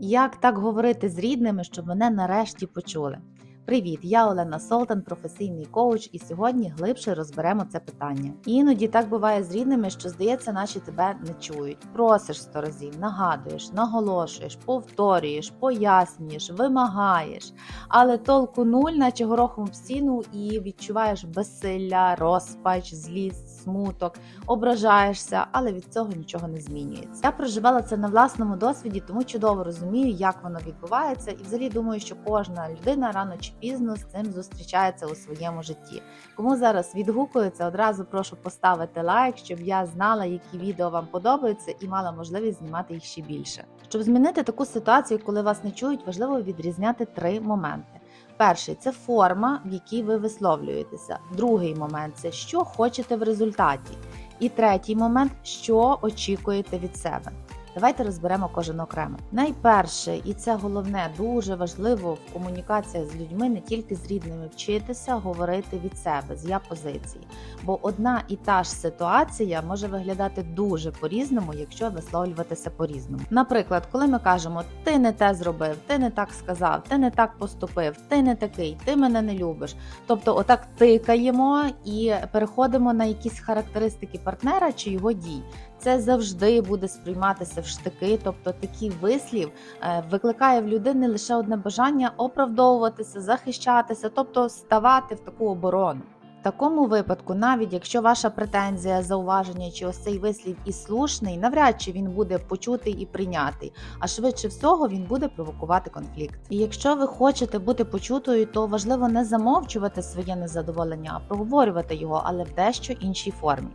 Як так говорити з рідними, щоб мене нарешті почули? Привіт, я Олена Солтан, професійний коуч, і сьогодні глибше розберемо це питання. Іноді так буває з рідними, що здається, наче тебе не чують. Просиш сто разів, нагадуєш, наголошуєш, повторюєш, пояснюєш, вимагаєш, але толку нуль, наче горохом в стіну, і відчуваєш безсилля, розпач, злість, смуток, ображаєшся, але від цього нічого не змінюється. Я проживала це на власному досвіді, тому чудово розумію, як воно відбувається, і взагалі думаю, що кожна людина рано чи пізно з цим зустрічається у своєму житті. Кому зараз відгукується, одразу прошу поставити лайк, щоб я знала, які відео вам подобаються, і мала можливість знімати їх ще більше. Щоб змінити таку ситуацію, коли вас не чують, важливо відрізняти три моменти. Перший це форма, в якій ви висловлюєтеся. Другий момент це що хочете в результаті. І третій момент, що очікуєте від себе. Давайте розберемо кожен окремо. Найперше, і це головне, дуже важливо в комунікаціях з людьми, не тільки з рідними, вчитися говорити від себе з я позиції. Бо одна і та ж ситуація може виглядати дуже по-різному, якщо висловлюватися по-різному. Наприклад, коли ми кажемо ти не те зробив, ти не так сказав, ти не так поступив, ти не такий, ти мене не любиш. Тобто, отак тикаємо і переходимо на якісь характеристики партнера чи його дій. Це завжди буде сприйматися в штики, тобто такий вислів е, викликає в людини лише одне бажання оправдовуватися, захищатися, тобто ставати в таку оборону. Такому випадку, навіть якщо ваша претензія, зауваження чи ось цей вислів і слушний, навряд чи він буде почутий і прийнятий, а швидше всього він буде провокувати конфлікт. І якщо ви хочете бути почутою, то важливо не замовчувати своє незадоволення, а проговорювати його, але в дещо іншій формі.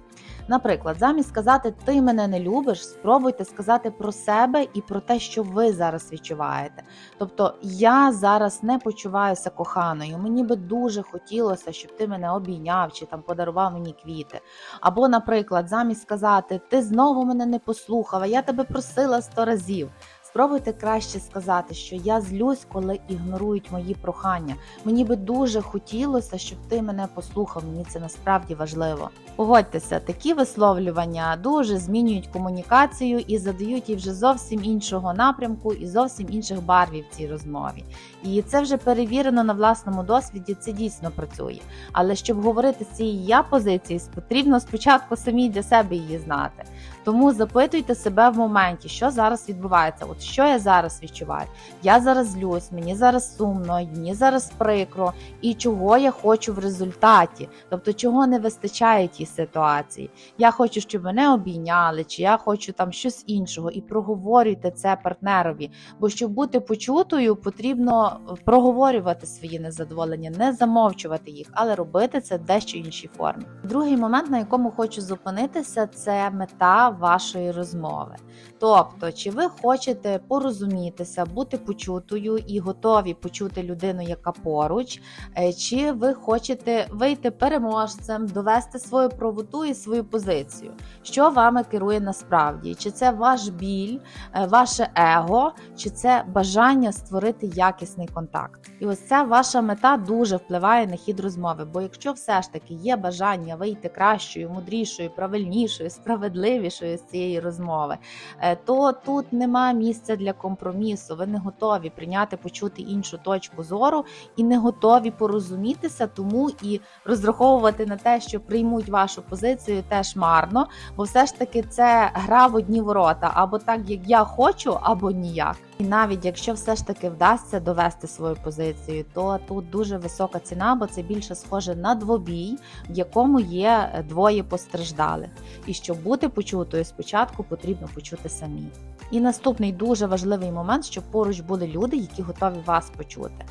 Наприклад, замість сказати Ти мене не любиш, спробуйте сказати про себе і про те, що ви зараз відчуваєте. Тобто, я зараз не почуваюся коханою. Мені би дуже хотілося, щоб ти мене обійняв чи там подарував мені квіти. Або, наприклад, замість сказати Ти знову мене не послухала, я тебе просила сто разів. Спробуйте краще сказати, що я злюсь, коли ігнорують мої прохання. Мені би дуже хотілося, щоб ти мене послухав. Мені це насправді важливо. Погодьтеся, такі висловлювання дуже змінюють комунікацію і задають їй вже зовсім іншого напрямку і зовсім інших барвів цій розмові. І це вже перевірено на власному досвіді. Це дійсно працює. Але щоб говорити з цієї я позиції, потрібно спочатку самі для себе її знати. Тому запитуйте себе в моменті, що зараз відбувається. От що я зараз відчуваю? Я зараз злюсь, мені зараз сумно, мені зараз прикро, і чого я хочу в результаті, тобто чого не вистачає тій ситуації. Я хочу, щоб мене обійняли, чи я хочу там щось іншого, і проговорюйте це партнерові. Бо щоб бути почутою, потрібно проговорювати свої незадоволення, не замовчувати їх, але робити це в дещо іншій формі. Другий момент, на якому хочу зупинитися, це мета вашої розмови. Тобто, чи ви хочете порозумітися, бути почутою і готові почути людину, яка поруч, е, чи ви хочете вийти переможцем, довести свою правоту і свою позицію, що вами керує насправді? Чи це ваш біль, е, ваше его, чи це бажання створити якісний контакт? І ось ця ваша мета дуже впливає на хід розмови. Бо якщо все ж таки є бажання вийти кращою, мудрішою, правильнішою, справедливішою з цієї розмови, е, то тут нема місця для компромісу. Ви не готові прийняти, почути іншу точку зору і не готові порозумітися, тому і розраховувати на те, що приймуть вашу позицію, теж марно, бо все ж таки це гра в одні ворота, або так, як я хочу, або ніяк. І навіть якщо все ж таки вдасться довести свою позицію, то тут дуже висока ціна, бо це більше схоже на двобій, в якому є двоє постраждалих. І щоб бути почутою, спочатку потрібно почути самі. І наступний дуже важливий момент, щоб поруч були люди, які готові вас почути.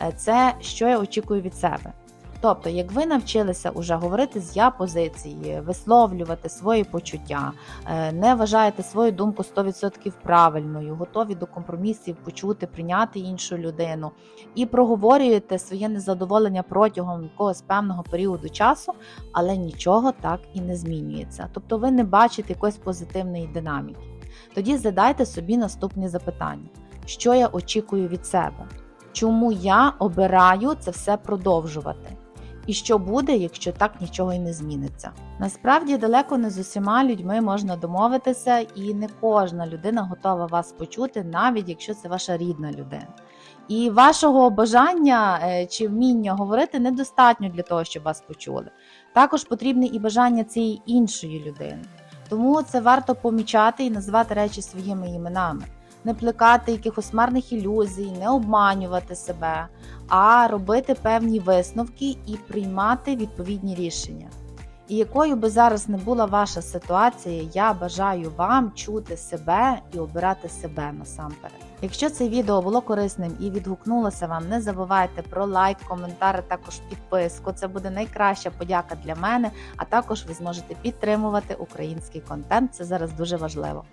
Е, Це що я очікую від себе. Тобто, як ви навчилися уже говорити з я позиції, висловлювати свої почуття, е, не вважаєте свою думку 100% правильною, готові до компромісів почути, прийняти іншу людину і проговорюєте своє незадоволення протягом якогось певного періоду часу, але нічого так і не змінюється. Тобто ви не бачите якоїсь позитивної динаміки. Тоді задайте собі наступні запитання: що я очікую від себе? Чому я обираю це все продовжувати? І що буде, якщо так нічого й не зміниться? Насправді далеко не з усіма людьми можна домовитися, і не кожна людина готова вас почути, навіть якщо це ваша рідна людина. І вашого бажання е, чи вміння говорити недостатньо для того, щоб вас почули. Також потрібне і бажання цієї іншої людини. Тому це варто помічати і називати речі своїми іменами, не плекати якихось марних ілюзій, не обманювати себе, а робити певні висновки і приймати відповідні рішення. І якою би зараз не була ваша ситуація, я бажаю вам чути себе і обирати себе насамперед. Якщо це відео було корисним і відгукнулося вам, не забувайте про лайк, коментар, а також підписку. Це буде найкраща подяка для мене. А також ви зможете підтримувати український контент. Це зараз дуже важливо.